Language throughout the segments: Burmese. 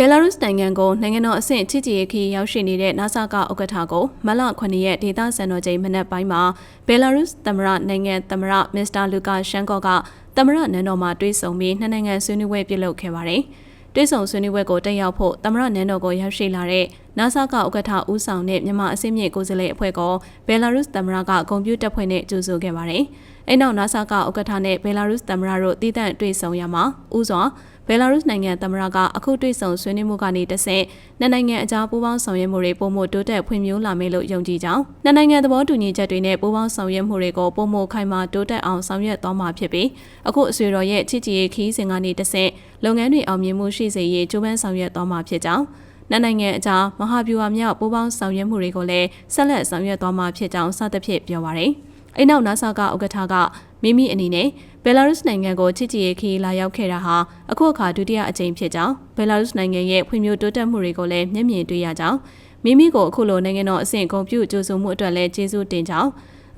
ဘယ်လာရုစ်နိုင်ငံကိုနိုင်ငံတော်အဆင့်ချစ်ကြည်ရေးခီးရောက်ရှိနေတဲ့ NASA ကဥက္ကဋ္ဌကိုမလ9ရက်ဒေသစံတော်ချိန်မနက်ပိုင်းမှာဘယ်လာရုစ်သမ္မတနိုင်ငံသမ္မတမစ္စတာလူကာရှန်ကော့ကသမ္မတနန်းတော်မှာတွေ့ဆုံပြီးနှစ်နိုင်ငံဆွေးနွေးပွဲပြုလုပ်ခဲ့ပါတယ်။တွေ့ဆုံဆွေးနွေးပွဲကိုတက်ရောက်ဖို့သမ္မတနန်းတော်ကိုရောက်ရှိလာတဲ့ NASA ကဥက္ကဋ္ဌဦးဆောင်တဲ့မြန်မာအစည်းအမြင့်ကိုယ်စားလှယ်အဖွဲ့ကဘယ်လာရုစ်သမ္မတကကွန်ပျူတာဖွဲ့နဲ့ကြိုဆိုခဲ့ပါတယ်။အဲနောက် NASA ကဥက္ကဋ္ဌနဲ့ဘယ်လာရုစ်သမ္မတတို့တည်တံ့တွေ့ဆုံရမှာဥစွာ ဘယ်လာရုစ်နိုင်ငံသမ္မတကအခုတွေ့ဆုံဆွေးနွေးမှုကနေတဆင့်နှစ်နိုင်ငံအကြားပူးပေါင်းဆောင်ရွက်မှုတွေပုံမှုတိုးတက်ဖွံ့ဖြိုးလာမယ်လို့ယုံကြည်ကြောင်းနှစ်နိုင်ငံသဘောတူညီချက်တွေနဲ့ပူးပေါင်းဆောင်ရွက်မှုတွေကိုပုံမှုခိုင်မာတိုးတက်အောင်ဆောင်ရွက်သွားမှာဖြစ်ပြီးအခုအဆွေတော်ရဲ့ချစ်ကြည်ရေးခီးစဉ်ကနေတဆင့်လုပ်ငန်းတွေအောင်မြင်မှုရှိစေရေးကြိုးပမ်းဆောင်ရွက်သွားမှာဖြစ်ကြောင်းနှစ်နိုင်ငံအကြားမဟာဗျူဟာမြောက်ပူးပေါင်းဆောင်ရွက်မှုတွေကိုလည်းဆက်လက်ဆောင်ရွက်သွားမှာဖြစ်ကြောင်းစသဖြင့်ပြောပါရယ်။အိနောက် NASA ကဥက္ကဋ္ဌက မိမိအနေနဲ့ဘယ်လာရုစ်နိုင်ငံကိုချစ်ကြည်ရေးခီးလာရောက်ခဲ့တာဟာအခုအခါဒုတိယအကြိမ်ဖြစ်ကြောင်းဘယ်လာရုစ်နိုင်ငံရဲ့ဖွံ့ဖြိုးတိုးတက်မှုတွေကိုလည်းမျက်မြင်တွေ့ရကြောင်းမိမိကိုအခုလိုနိုင်ငံတော်အဆင့်ဂုဏ်ပြုကြိုဆိုမှုအတွက်လည်းကျေးဇူးတင်ကြောင်း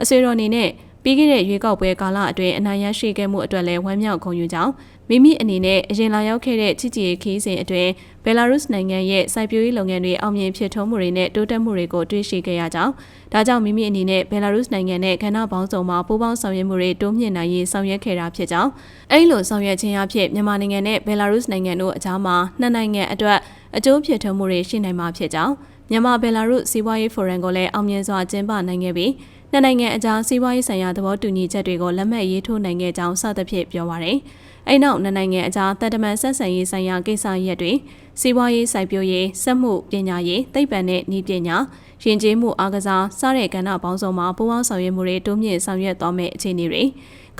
အဆွေတော်အနေနဲ့ ပြီးခဲ့တဲ့ရွေးကောက်ပွဲကာလအတွင်းအနိုင်ရရှိခဲ့မှုအတွက်လည်းဝမ်းမြောက်ဂုဏ်ယူကြောင်းမိမိအနေနဲ့အရင်လာရောက်ခဲ့တဲ့ချစ်ကြည်ရေးခီးစဉ်အတွင်းဘယ်လာရုစ်နိုင်ငံရဲ့စိုက်ပျိုးရေးလုပ်ငန်းတွေအောင်မြင်ဖြစ်ထွန်းမှုတွေနဲ့တိုးတက်မှုတွေကိုတွေ့ရှိခဲ့ရကြောင်းဒါကြောင့်မိမိအနေနဲ့ဘယ်လာရုစ်နိုင်ငံနဲ့ကဏ္ဍပေါင်းစုံမှာပူးပေါင်းဆောင်ရွက်မှုတွေတိုးမြင့်နိုင်ရေးဆောင်ရွက်ခဲ့တာဖြစ်ကြောင်းအဲဒီလိုဆောင်ရွက်ခြင်းအဖြစ်မြန်မာနိုင်ငံနဲ့ဘယ်လာရုစ်နိုင်ငံတို့အကြားမှာနှစ်နိုင်ငံအတွက်အကျိုးဖြစ်ထွန်းမှုတွေရှိနိုင်မှာဖြစ်ကြောင်းမြန်မာဘယ်လာရုစ်စီးပွားရေးဖိုရမ်ကိုလည်းအောင်မြင်စွာကျင်းပနိုင်ခဲ့ပြီး နှစ်နိုင်ငံအကြားစီးပွားရေးဆိုင်ရာသဘောတူညီချက်တွေကိုလက်မှတ်ရေးထိုးနိုင်ခဲ့ကြောင်းစသဖြင့်ပြောပါရယ်။အဲ့နောက်နှစ်နိုင်ငံအကြားတပ်တမန်ဆက်ဆံရေးဆိုင်ရာကိစ္စရပ်တွေစီးပွားရေးစိုက်ပျိုးရေးစက်မှုပညာရေးသိပ္ပံနဲ့နည်းပညာယဉ်ကျေးမှုအားကစားစတဲ့ကဏ္ဍပေါင်းစုံမှာပူးပေါင်းဆောင်ရွက်မှုတွေတိုးမြင့်ဆောင်ရွက်သွားမယ့်အခြေအနေတွေ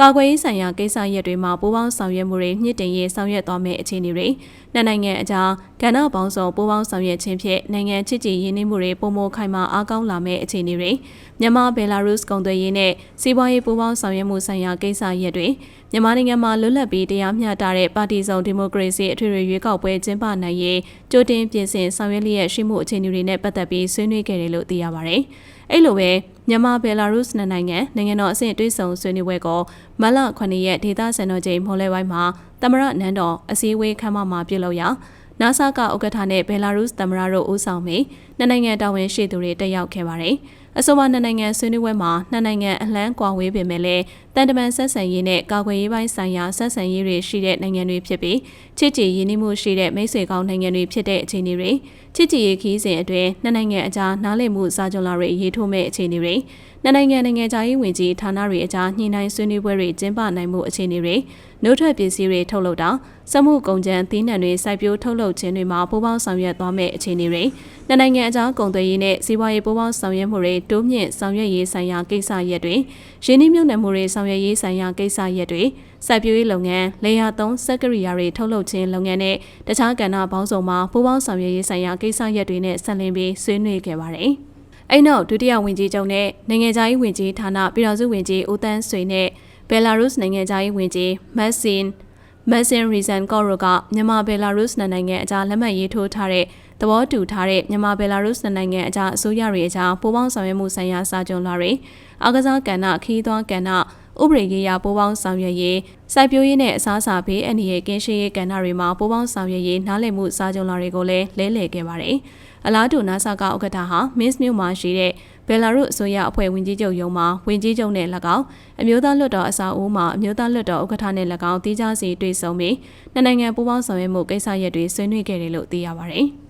ကာကွယ်ရေးဆိုင်ရာကိစ္စရပ်တွေမှာပူးပေါင်းဆောင်ရွက်မှုတွေမြင့်တင်ရေးဆောင်ရွက်သွားမယ့်အခြေအနေတွေနှစ်နိုင်ငံအကြားကဏ္ဍပေါင်းစုံပူးပေါင်းဆောင်ရွက်ခြင်းဖြင့်နိုင်ငံချစ်ကြည်ရင်းနှီးမှုတွေပုံမခိုင်မာအားကောင်းလာမယ့်အခြေအနေတွေမြန်မာဘယ်လာရုစ်ကုန်သွယ်ရေးနဲ့စီးပွားရေးပူးပေါင်းဆောင်ရွက်မှုဆိုင်ရာကိစ္စရပ်တွေမြန်မာနိုင်ငံမှာလွတ်လပ်ပြီးတရားမျှတတဲ့ပါတီစုံဒီမိုကရေစီအထွေထွေရွေးကောက်ပွဲကျင်းပနိုင်ရေးကြိုတင်ပြင်ဆင်ဆောင်ရွက်လျက်ရှိမှုအခြေအနေတွေနဲ့ပတ်သက်ပြီးဆွေးနွေးခဲ့တယ်လို့သိရပါတယ်။အဲ့လိုပဲ မြန်မာဘယ်လာရုစ်နိုင်ငံနိုင်ငံတော်အဆင့်တွဲဆောင်ဆွေးနွေးပွဲကိုမလ9ရက်ဒေသစံတော်ချိန်မိုးလဲပိုင်းမှာသမရနန်းတော်အစည်းအဝေးခန်းမမှာပြုလုပ်ရာနာဆာကဥက္ကဋ္ဌနဲ့ဘယ်လာရုစ်သမ္မတတို့ဦးဆောင်ပြီးနှစ်နိုင်ငံတာဝန်ရှိသူတွေတက်ရောက်ခဲ့ပါတယ်။ အဆိုပါနှစ်နိုင်ငံဆွေးနွေးပွဲမှာနှစ်နိုင်ငံအလှမ်းကွာဝေးပေမဲ့လည်းတန်တမန်ဆက်ဆံရေးနဲ့ကာကွယ်ရေးပိုင်းဆိုင်ရာဆက်ဆံရေးတွေရှိတဲ့နိုင်ငံတွေဖြစ်ပြီးချစ်ကြည်ရင်းနှီးမှုရှိတဲ့မိတ်ဆွေကောင်းနိုင်ငံတွေဖြစ်တဲ့အခြေအနေတွေချစ်ကြည်ရေးခီးစဉ်အတွင်းနှစ်နိုင်ငံအကြားနားလည်မှုစာချုပ်လာတွေရေးထိုးမဲ့အခြေအနေတွေနှစ်နိုင်ငံနိုင်ငံခြားရေးဝန်ကြီးဌာနတွေအကြားညှိနှိုင်းဆွေးနွေးပွဲတွေကျင်းပနိုင်မှုအခြေအနေတွေနှုတ်ထွက်ပစ္စည်းတွေထုတ်လုပ်တာစက်မှုကုန်ကျန်းသီးနှံတွေစိုက်ပျိုးထုတ်လုပ်ခြင်းတွေမှာပူးပေါင်းဆောင်ရွက်သွားမယ့်အခြေအနေတွေနှစ်နိုင်ငံအကြားကုန်သွယ်ရေးနဲ့စီးပွားရေးပူးပေါင်းဆောင်ရွက်မှုတွေတိုးမြင့်ဆောင်ရွက်ရေးဆိုင်ရာကိစ္စရပ်တွေရင်းနှီးမြှုပ်နှံမှုတွေဆောင်ရွက်ရေးဆိုင်ရာကိစ္စရပ်တွေစိုက်ပျိုးရေးလုပ်ငန်းလေယာသုံးစက်ကရိယာတွေထုတ်လုပ်ခြင်းလုပ်ငန်းနဲ့တခြားကဏ္ဍပေါင်းစုံမှာပူးပေါင်းဆောင်ရွက်ရေးဆိုင်ရာကိစ္စရပ်တွေနဲ့ဆက်လင်းပြီးဆွေးနွေးခဲ့ပါတယ်။ အဲ့နောက်ဒုတိယဝန်ကြီးချုပ်နဲ့နိုင်ငံခြားရေးဝန်ကြီးဌာနပြည်ထောင်စုဝန်ကြီးဦးတန်းဆွေနဲ့ဘယ်လာရုစ်နိုင်ငံခြားရေးဝန်ကြီးမက်ဆင်မက်ဆင်ရီဇန်ကော့ရိုကမြန်မာဘယ်လာရုစ်နိုင်ငံအကြားလက်မှတ်ရေးထိုးထားတဲ့သဘောတူထားတဲ့မြန်မာဘယ်လာရုစ်နိုင်ငံအကြားအစိုးရတွေအကြားပူးပေါင်းဆောင်ရွက်မှုဆိုင်ရာစာချုပ်လာတွေအကစားကဏ္ဍခီးသွွားကဏ္ဍ ဥပဒေရေးရာပူးပေါင်းဆောင်ရွက်ရေးစိုက်ပျိုးရေးနဲ့အစားအစာဘေးအန္တရာယ်ကင်းရှင်းရေးကဏ္ဍတွေမှာပူးပေါင်းဆောင်ရွက်ရေးနားလည်မှုစာချုပ်လာတွေကိုလည်းလဲလှယ်ခဲ့ပါတယ်။အလားတူနာဆာကဥက္ကဋ္ဌဟာမင်းစ်မြို့မှာရှိတဲ့ဘယ်လာရုအစိုးရအဖွဲ့ဝင်ကြီးချုပ်ရုံးမှာဝင်ကြီးချုပ်နဲ့၎င်းအမျိုးသားလွှတ်တော်အစအဦးမှာအမျိုးသားလွှတ်တော်ဥက္ကဋ္ဌနဲ့၎င်းတီးခြားစီတွေ့ဆုံပြီးနှစ်နိုင်ငံပူးပေါင်းဆောင်ရွက်မှုကိစ္စရပ်တွေဆွေးနွေးခဲ့တယ်လို့သိရပါတယ်။